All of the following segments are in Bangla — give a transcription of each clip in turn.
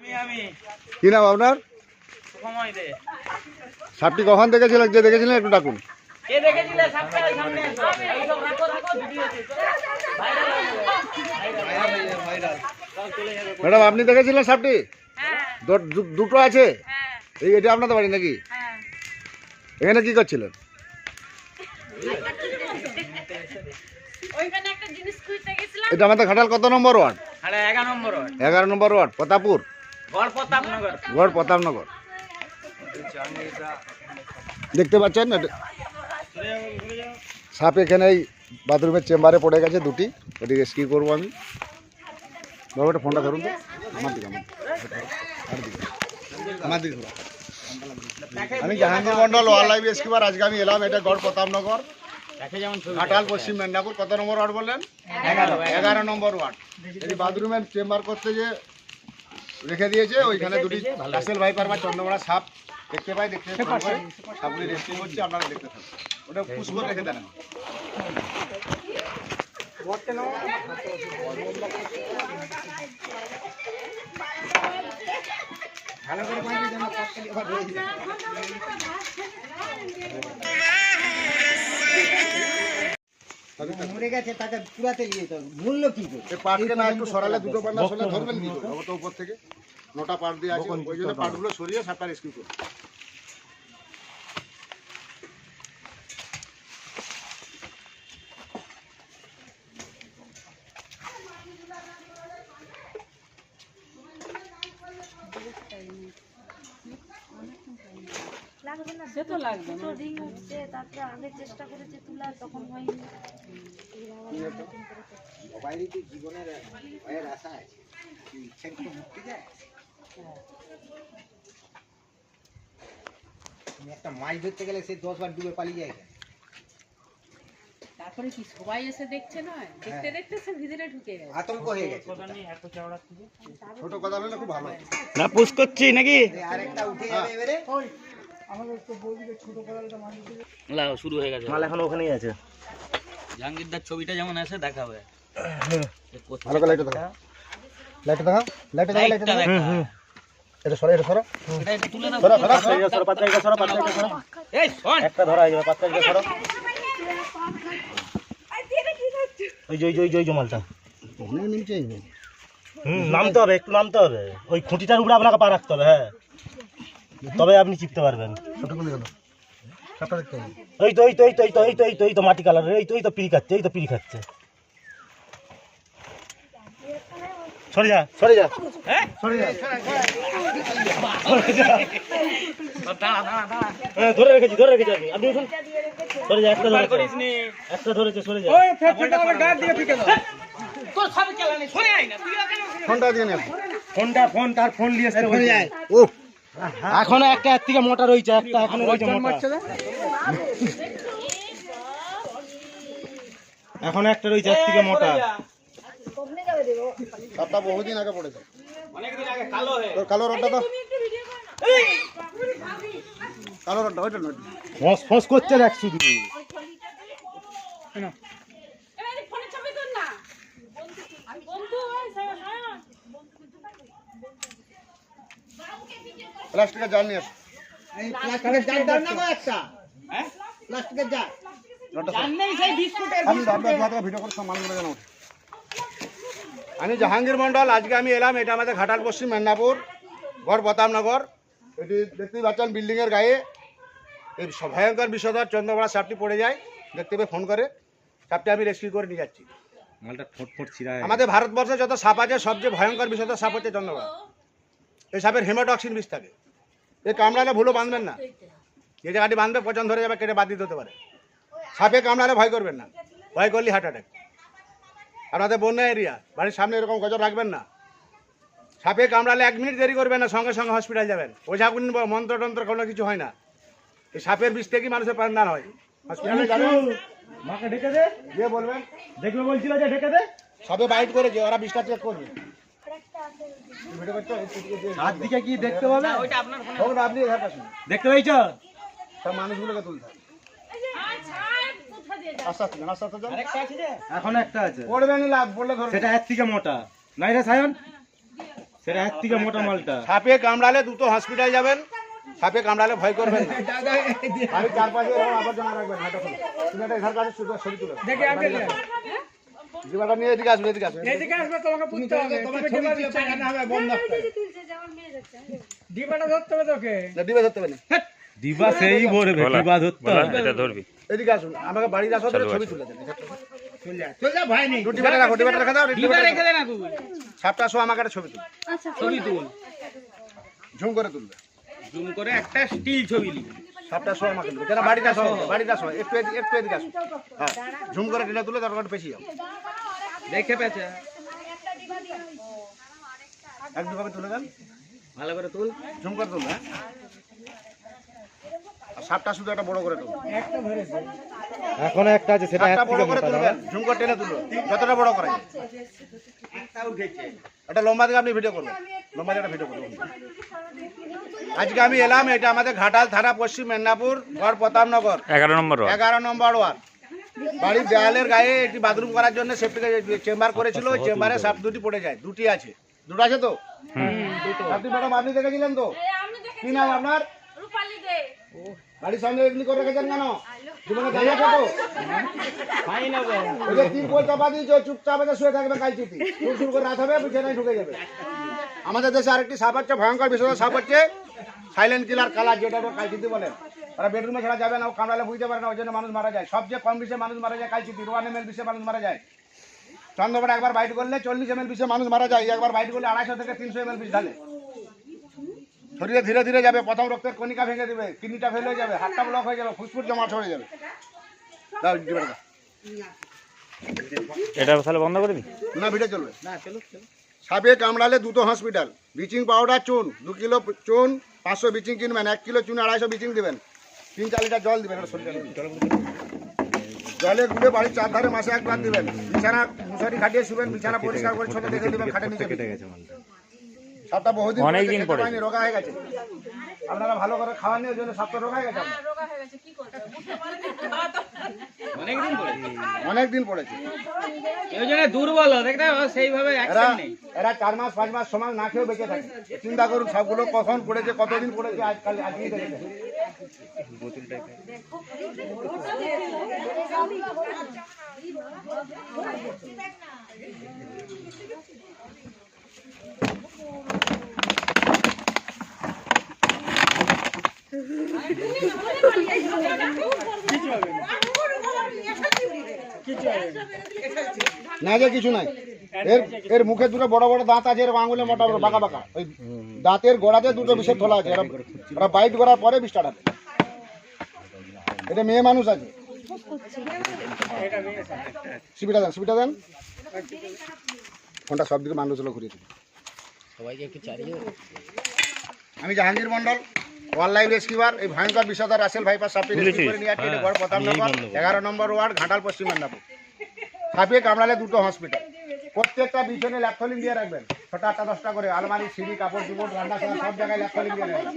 আমি আমি। কি নাম আপনার? সাপটি কখন দেখেছিলেন যে দেখেছিলেন একটু ডাকুন। ম্যাডাম আপনি দেখেছিলেন সাপটি? হ্যাঁ। দুটো আছে? হ্যাঁ। এই এটা আপনাদের বাড়ি নাকি? হ্যাঁ। এখানে কি করছিলেন? ওইখানে একটা জিনিস খুঁজতে গেছিলাম। এটা আমাদের ঘাটাল কত নম্বর ওয়ার্ড? এগারো নম্বর ওয়ার্ড। এগারো নম্বর ওয়ার্ড প্রতাপুর গড় প্রতাপনগর। দেখতে পাচ্ছেন? সাপ এখানে এই বাথরুমের চেম্বারে পড়ে গেছে দুটি। এটি রেস্কিউ করব আমি। বাবু, একটা ফোনটা ধরুন তো। আমার দিকে আমার দিকে। আমি জাহাঙ্গীর মন্ডল ওয়াইল্ড লাইফ রেস্কিউবার আজকে আমি এলাম, এটা গড় প্রতাপনগর। ঘাটাল পশ্চিম মেদিনীপুর, কত নম্বর ওয়ার্ড বললেন? এগারো নম্বর ওয়ার্ড। এই বাথরুমের চেম্বার করতে যে রেখে দিয়েছে ওইখানে দুটি রাসেল ভাইপার বা চন্দ্রমড়া সাপ দেখতে পাই দেখতে করে সাপগুলি রেস্কিউ হচ্ছে আপনারা দেখতে থাকুন। ওটা পুশ করে রেখে দেন। মরে গেছে তাকে পুরাতে নিয়ে যেতে মূল্য কি করে? পাটকে না একটু সরালে দুটো পাট না। সরালে ধরবেন কি করে? ওটা উপর থেকে। নটা পাট দিয়ে আছে ওই জন্য পাটগুলো সরিয়ে সাঁতার রেস্কিউ করুন লাগবে না সে তো লাগবে তো রিং উঠছে তারপরে আগে চেষ্টা করেছে তোলার তখন হয়নি। তো জীবনের ভয়ের আশা আছে ইচ্ছা মুক্তি যায় একটা মাছ ধরতে গেলে সে দশ বার ডুবে পালিয়ে যায় তারপরে কি সবাই এসে দেখছে নয়? দেখতে দেখতে সে ভিতরে ঢুকে গেছে। আতঙ্ক হয়ে গেছে। ছোট কথা বললে খুব ভালো না পুশ করছি নাকি? আরেকটা উঠে যাবে এবারে। লাও শুরু হয়ে গেছে। মাল এখন ওখানেই আছে। জাহাঙ্গীরদার ছবিটা যেমন আছে দেখাবে। ভালো করে লাইটটা দেখা লাইটটা দেখা লাইটটা দেখা লাইটটা দেখা। এটা সরা এটা সরা। এটা একটু তুলে দাও। সরা সরা। পাঁচ তারিখে সরো পাঁচ তারিখে সরো পাঁচ তারিখে এই শোন। একটা ধরা হয়ে যাবে সরো। ওই যে ওই যে ওই যে মালটা। নিচে হুম নামতে হবে একটু নামতে হবে। ওই খুঁটিটার উপরে আপনাকে পা রাখতে হবে হ্যাঁ। তবে আপনি চিপতে পারবেন। ওই তো ওই তো ওই তো ওই তো ওই তো ওই তো ওই তো মাটি কালারের এই তো ওই তো পিড়ি খাচ্ছে এই তো পিড়ি খাচ্ছে। সরে যা সরে যা। হ্যাঁ? সরে যা। হ্যাঁ ধরে রেখেছি ধরে রেখেছি আপনি উঠুন। সরে যা একটা ধরেছে। একটা ধরেছে সরে যা। তোর সবে চালানি সরে আই না। তুই কেন ফোনটা দিয়ে ফোনটা ফোন তার ফোন নিয়ে ফোনে যায় ও এখনও একটা এর থেকে মোটা রয়েছে একটা এখনও রয়েছে মোটা। এখন একটা রয়েছে এর থেকে মোটা। সাপটা বহুদিন আগে পড়েছে। অনেকদিন আগে কালো হয়ে। তোর কালো রডটা তো কালো রডটা ওইটা নয়। ফোঁস ফোঁস করছে দেখ শুধু এবারে ফোনে ছবি তুল না বন্ধু ওই সব- হ্যাঁ প্লাস্টিকের জাল নিয়ে আসো। প্লাস্টিকের জার দাও না গো একটা। হ্যাঁ? প্লাস্টিকের জার রডটা জানলেই সেই বিস্কুটের আমি জাহাঙ্গীর মন্ডল আজকে আমি এলাম এটা আমাদের ঘাটাল পশ্চিম মেদিনীপুর গড় প্রতাপনগর। এটি দেখতেই পাচ্ছেন বিল্ডিংয়ের গায়ে। এই ভয়ঙ্কর বিষধর চন্দ্রবড়া সাপটি পড়ে যায়। দেখতে পেয়ে ফোন করে। সাপটি আমি রেস্কিউ করে নিয়ে যাচ্ছি। মালটা ফোট আমাদের ভারতবর্ষে যত সাপ আছে সবচেয়ে ভয়ঙ্কর বিষধর সাপ হচ্ছে চন্দ্রবড়া এই সাপের হেমাটক্সিন বিষ থাকে। এই কামড়ালে ভুলো বাঁধবেন না। যে জায়গাটি বাঁধবে পচন ধরে যাবে কেটে বাদ দিতে হতে পারে। সাপে কামড়ালে ভয় করবেন না। ভয় করলে হার্ট অ্যাটাক আপনাদের বন্যা এরিয়া বাড়ির সামনে এরকম গজর রাখবেন না। সাপে কামড়ালে এক মিনিট দেরি করবেন না সঙ্গে সঙ্গে হসপিটাল যাবেন। ওঝাগুন মন্ত্র টন্ত্র কোনো কিছু হয় না। এই সাপের বিষ থেকেই মানুষের প্রাণদান হয়। হসপিটালে যাবেন। মাকে দে। বলবেন। দেখবে বলছিল যে ডেকে দে। সবে বাইট করেছে ওরা বিষটা চেক করবে। হাত দিকে কি দেখতে পাবে? আপনি দেখতে মানুষগুলোকে তুলতে এখন একটা আছে। সেটা এর থেকে মোটা। নাই রে সায়ন? সেটা এক থেকে মোটা মালটা। সাপে কামড়ালে দ্রুত হসপিটাল যাবেন। সাপে কামড়ালে ভয় করবেন না। আমি চারপাশে এরকম আবর্জনা রাখবেন হাঁটা তুমি একটা এখানকার শুধু ছবি তুলো। জীবাটা নিয়ে এদিকে আসবে এদিকে আসবে। ডিবাটা ধরতে হবে তোকে? না, ডিবে ধরতে হবে না। দিবা সেই ভরবে দিবা ধরতে হবে। এটা ধরবি। এদিকে আসুন আমাকে বাড়ির আসো ধরে ছবি তুলে দেন চল যা চল যা ভয় নেই। ডিবাটা রাখো ডিবাটা রেখে দাও দিবা রেখে দে না তুই। সাপটা আসো আমাকে একটা ছবি তুল। ছবি তুল। ঝুম করে তুলবে। জুম করে একটা স্টিল ছবি লিখবি। সাপটা আসো আমাকে তুলবে কেন বাড়িতে আসো বাড়িতে আসো একটু এদিকে একটু এদিকে আসো। হ্যাঁ ঝুম করে টেনে তুলে তারপর একটু পেছি যাও দেখে পেছে এক দুভাবে তুলে দেন। ভালো করে তুল। ঝুম করে তুলবে হ্যাঁ। আর সাপটা শুধু একটা বড় করে তুলবে এখন একটা আছে সেটা সাপটা বড় করে তুলবেন। ঝুম করে টেনে তুলবে যতটা বড় করা এটা লম্বা থেকে আপনি ভিডিও করবেন লম্বা একটা ভিডিও করবেন আজকে আমি এলাম এটা আমাদের ঘাটাল থানা পশ্চিম মেদিনীপুর গড় প্রতাপনগর। এগারো নম্বর এগারো নম্বর ওয়ার্ড। বাড়ির দেয়ালের গায়ে একটি বাথরুম করার জন্য সেফটি চেম্বার করেছিল ওই চেম্বারে সাপ দুটি পড়ে যায় দুটি আছে। দুটো আছে তো? আপনি ম্যাডাম আপনি দেখেছিলেন তো? কি নাম আপনার? রূপালী বাড়ির সামনে এগুলি করে রেখেছেন কেন? জীবনে দাঁড়িয়ে ওই যে তিন কোল চাপা চুপচাপ শুয়ে থাকবে কালচিতি শুরু শুরু করে রাত হবে বিছানায় ঢুকে যাবে। আমাদের দেশে আরেকটি সাপ হচ্ছে ভয়ঙ্কর বিষয় সাপ হচ্ছে সাইলেন্ট কিলার কালার যেটা কালচিতি বলে। ওরা বেডরুমে ছাড়া যাবে না ও কামড়ালে বুঝতে পারে না ওই জন্য মানুষ মারা যায়। সবচেয়ে কম বিষে মানুষ মারা যায় কালচিতি ওয়ান এম এল বিষে মানুষ মারা যায়। চন্দ্রপাড়া একবার বাইট করলে চল্লিশ এম এল বিষে মানুষ মারা যায়। একবার বাইট করলে আড়াইশো থেকে তিনশো এম এল বিষ ঢালে। শরীরে ধীরে ধীরে যাবে প্রথম রক্তের কণিকা ভেঙে দেবে কিডনিটা ফেল হয়ে যাবে হাতটা ব্লক হয়ে যাবে ফুসফুস জমাট হয়ে যাবে। এটা তাহলে বন্ধ করে দি না ভিড়ে চলবে। সাপে কামড়ালে দুটো হসপিটাল। ব্লিচিং পাউডার চুন দু কিলো চুন পাঁচশো ব্লিচিং কিনবেন এক কিলো চুন আড়াইশো ব্লিচিং দেবেন। তিন চার লিটার জল দিবেন। জলে গুলে বাড়ির চারধারে মাসে একবার দেবেন। বিছানা মশারি খাটিয়ে শুবেন বিছানা পরিষ্কার করে ছোট দেখে দিবেন খাটে নিচে সাপটা বহুদিন অনেক পরে দিন পরে। রোগা হয়ে গেছে। আপনারা ভালো করে খাওয়া ওই জন্য সাপটা রোগা হয়ে গেছে। রোগা হয়ে গেছে কি করবে? বুঝতে পারেনি অনেকদিন অনেক দিন পড়েছে। এই জন্য দুর্বল দেখতে সেইভাবে এরা নেই। এরা চার মাস পাঁচ মাস সময় না খেয়েও বেঁচে থাকে। চিন্তা করুন সবগুলো কখন পড়েছে কতদিন পড়েছে আজকাল আজকেই দেখেছে না যে কিছু নাই। এর এর মুখে দুটো বড় বড় দাঁত আছে এর আঙুলে মোটা বড় বাঁকা বাঁকা। ওই দাঁতের গোড়াতে দুটো বিষের থলা আছে ওরা বাইট করার পরে বিষটা ডাকে। এটা মেয়ে মানুষ আছে। সিবিটা দেন সিবিটা দেন। ফোনটা সব দিকে মানুষ হলো ঘুরিয়ে দিন। আমি Jahangir Mondal wildlife rescuer এই ভয়ঙ্কর বিষয়দার রাসেল ভাইপার সাপটি রেস্কিউ করে নিয়ে আসছি এগারো নম্বর ওয়ার্ড ঘাটাল পশ্চিম মেদিনীপুর। সাপিয়ে কামড়ালে দুটো হসপিটাল প্রত্যেকটা বিছনে ল্যাপথলিন দিয়ে রাখবেন। ছটা আটটা দশটা করে আলমারি সিঁড়ি কাপড় চুপড় রান্না সব জায়গায় ল্যাপথলিন দিয়ে রাখবেন।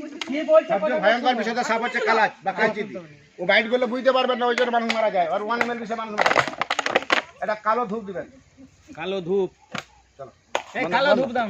সবচেয়ে ভয়ঙ্কর বিষয়টা সাপ হচ্ছে কালাজ বা কাঞ্চিতি। ও বাইটগুলো বুঝতে পারবেন না ওই জন্য মানুষ মারা যায়। আর ওয়ান এম এল বিষয়ে মানুষ মারা যায়। এটা কালো ধূপ দিবেন। কালো ধূপ। চলো। কালো ধূপ দাম